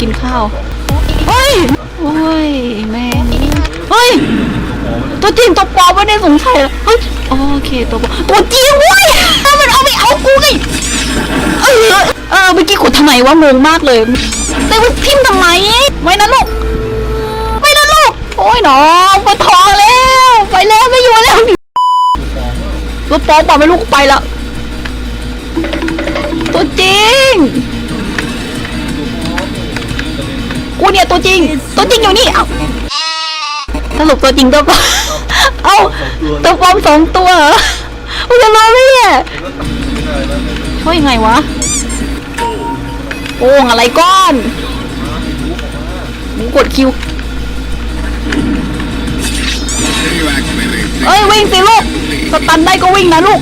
กินข้าวเฮ้ยโอ้ยแม่งเฮ้ยตัวจริงตัวปลอมไม่ได้สงสัยเหรอเฮ้ยโอเคตัวปลอมตัวจริงเว้ยมันเอาไม่เอากูไงเออเออเมื่อกี้กดทำไมวะงงมากเลยแต่ว่าพิมพ์ทำไมไว้นะลูกไม่นะลูกโอ้ยน้องปวดท้องแล้วไปแล้วไม่อยู่แล้วตัวปลอมบอกไม่ลูกไปละตัวจริง กูเนี่ยตัวจริง ตัวจริงอยู่นี่เอ้าสรุปตัวจริงตัวปลอมเอ้าตัวปลอมสองตัวอมึงจะรอไหมเนี่ยช่วยยังไงวะโอ่งอะไรก้อนมึงกดคิวเอ้ยวิ่งสิลูกสตันได้ก็วิ่งนะลูก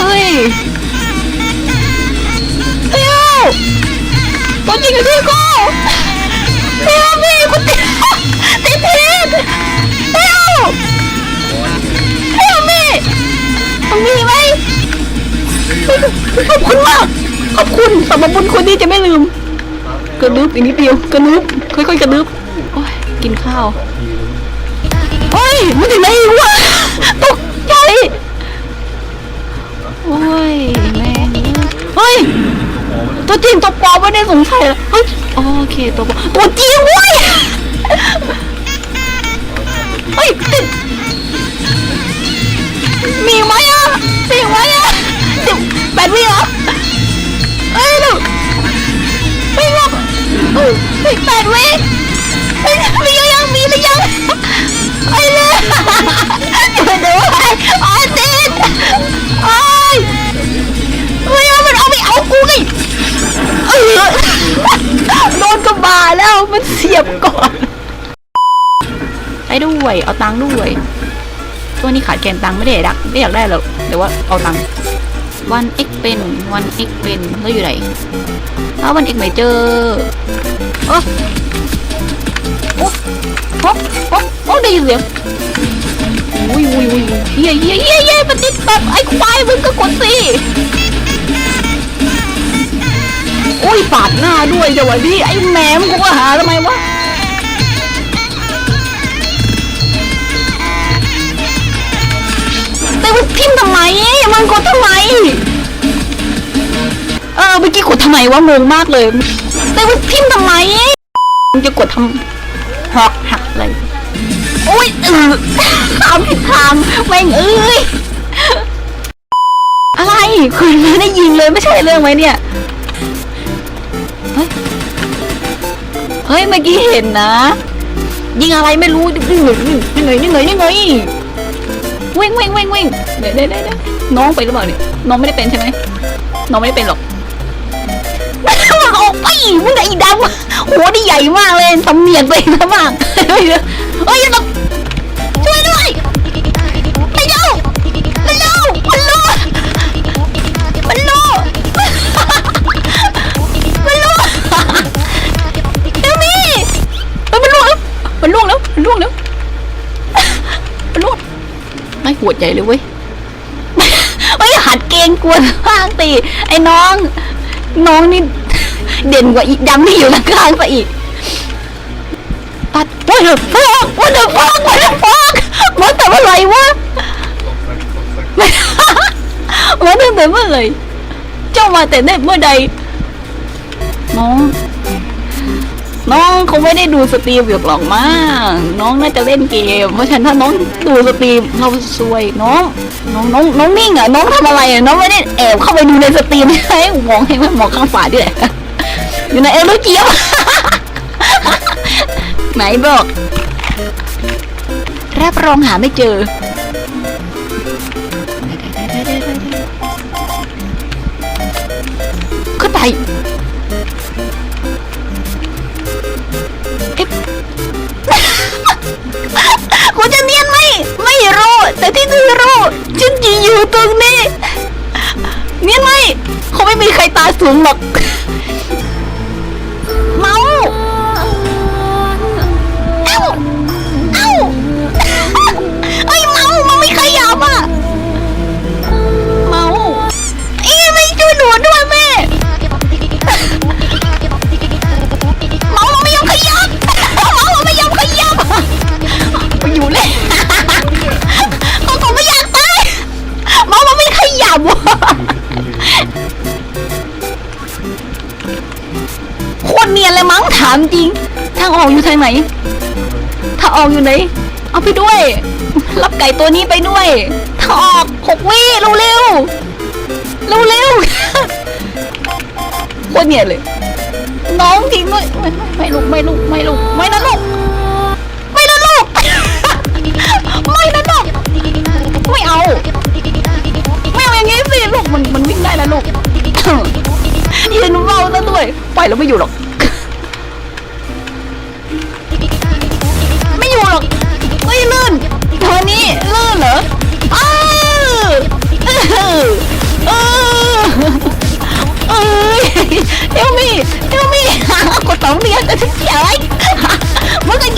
เอ้ย ตัวจริงอยู่ที่กูเอ้วพี่กูติดติดพิษเอ้วเอ้วพี่มันมีไหมขอบคุณมากขอบคุณสำหรับบุญคุณที่จะไม่ลืมกระดึบอีกนิดเดียวกระดึบค่อยๆกระดึบโอ้ยกินข้าว จริงตัวปลอมไม่ได้สงสัยเหรอเฮ้ยโอเคตัวปลอตัวจริงเว้ยเฮ้ยติดมีไหมอะมีไหมอะสิบแปดวิเหรอเอ้ยลูกไม่หรอกเอ้ยแปดวิมียังมีหรือยังไอ้เลยอยู่เดี๋ยวไอ้ออติ มันเสียบก่อนใช้ด้วย เอาตังค์ด้วย ตัวนี้ขาดแคลนตังค์ไม่ได้ดักไม่อยากได้หรอกแต่ว่าเอาตังค์วันเอ็กเป็นวันเอ็กเป็นแล้วอยู่ไหนถ้าวันเอกไม่เจอโอ้โอ้โอ้โอ้โอ้ได้ยินเสียงอุ้ยอุ้ยอุ้ยเฮียเฮียเฮียเฮียมันติดแบบไอ้ควายมึงก็กดสิ ปาดหน้าด้วยจังหวะนี้ไอ้แหมมกูก็หาทำไมวะแต่มันพิมพ์ทำไมมันกดทำไม เออเมื่อกี้กดทำไมวะงงมากเลยแต่ว่าพิมพ์ทำไมมึงจะกดทำหักหักอะไรโอ้ยเออทำผิดทางแม่งเอ้ยอะไรคุณไม่ได้ยินเลยไม่ใช่เรื่องไหมเนี่ย เฮ้ยเฮ้ย เมื่อกี้เห็นนะ ยิงอะไรไม่รู้นี่ไงนี่ไงนี่ไงนี่ไงวิ่งวิ่งวิ่งวิ่งเดี๋ยวเดี๋ยวเดี๋ยวน้องไปหรือเปล่าเนี่ยน้องไม่ได้เป็นใช่ไหมน้องไม่ได้เป็นหรอกออกไปมึงไอ้ดำหัวนี่ใหญ่มากเลยสำเนียงตัวเองซะมากเฮ้ยเฮ้ยตกช่วย มันล่วงแล้ว มันล่วงแล้ว มันล่วงไม่ปวดใหญ่เลยเว้ยเฮ้ยหัดเกงกวนบ้างตีไอ้น้อง น้องนี่เด่นกว่าอีดำที่อยู่ข้างๆซะอีกตัดวันเดอร์ฟอกวันเดอร์ฟอกวันเดอร์ฟอกมาแต่เมื่อไหร่วะมาตั้งแต่เมื่อไหร่เจ้ามาแต่ได้เมื่อใดน้อง น้องคงไม่ได้ดูสตรีมอยู่หรอกมั้งน้องน่าจะเล่นเกม เพราะฉะนั้นถ้าน้องดูสตรีมเราซวยน้องน้องน้องน้องนิ่งอะน้องทำอะไรอะน้องไม่ได้แอบเข้าไปดูในสตรีมให้มองให้ไหมมองข้างฝาด้วยอยู่ในเอลลูเกียวไหนบอกรับรองหาไม่เจอ อยู่ตรงนี้เนียนไหมเขาไม่มีใครตาสูงหรอก คนเนียนเลยมั้งถามจริง ทางออกอยู่ทางไหน ถ้าออกอยู่ไหน เอาไปด้วย รับไก่ตัวนี้ไปด้วยทาออกหกวิเร็วเร็วเร็วเร็วโคตรเนี่ยเลย น้องทิ้งด้วยไม่ไม่ลูกไม่ลูกไม่ลูกไม่นะลูกไม่นะลูกไม่นะลูกไม่เอาไม่เอาอย่างงี้สิลูกมันมันวิ่งได้แล้วลูก ยืนเฝ้าซะด้วยปล่อยแล้วไม่อยู่หรอก ไม่อยู่หรอกเฮ้ยลื่นเธอนี่ลื่นเหรออ้าวเออเออเอ้ยเอลมี่เอลมี่กดสองเรียนแต่ฉันเสียไว้มันก็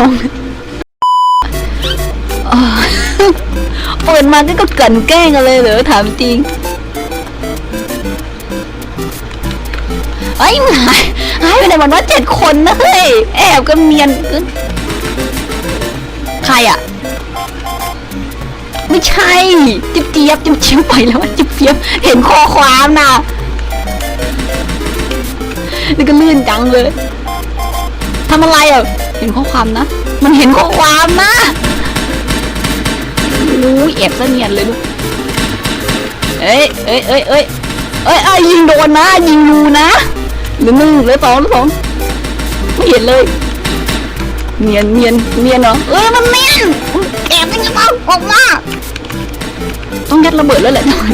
ท้องเปิดมาก็กลั่นแกล้งกันเลยเหรอถามจริงไอ้ยมึงหายหายไปไหนวันว่าเจ็ดคนนะเฮ้ยแอบกันเนียนเกินใครอะ ไม่ใช่ จิ๊บเจี๊ยบจิ๊บเจี๊ยบไปแล้วจิ๊บเจี๊ยบเห็นข้อความนะนี่ก็ลื่นจังเลยทำอะไรอะ เห็นข้อความนะ มันเห็นข้อความนะอู้ยแอบเสนียนเลยลูก เอ้ยเอ้ยเอ้ยเอ้ยเอ้ยเอ้ยยิงโดนนะ ยิงรูนะหรือหนึ่งหรือสองหรือสองไม่เห็นเลย เนียนเนียนเนียนเหรอ เอ้ยมันเนียนแอบยังไงบ้างออกมา ต้องยัดระเบิดแล้วแหละหน่อย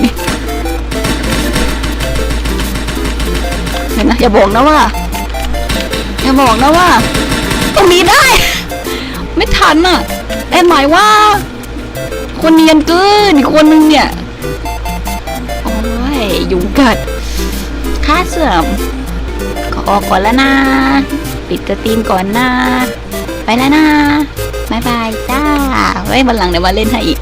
เห็นนะอย่าบอกนะว่า อย่าบอกนะว่า ตรงนี้ได้ ไม่ทันอะแอนหมายว่า คนเนียนเกินอีกคนนึงเนี่ยโอ้ยยุงกัดค่าเสื่อมขอออกก่อนแล้วนะ ปิดกระตีมก่อนนะ ไปแล้วนะบายบายจ้าไว้วันหลังเดี๋ยวมาเล่นให้อีก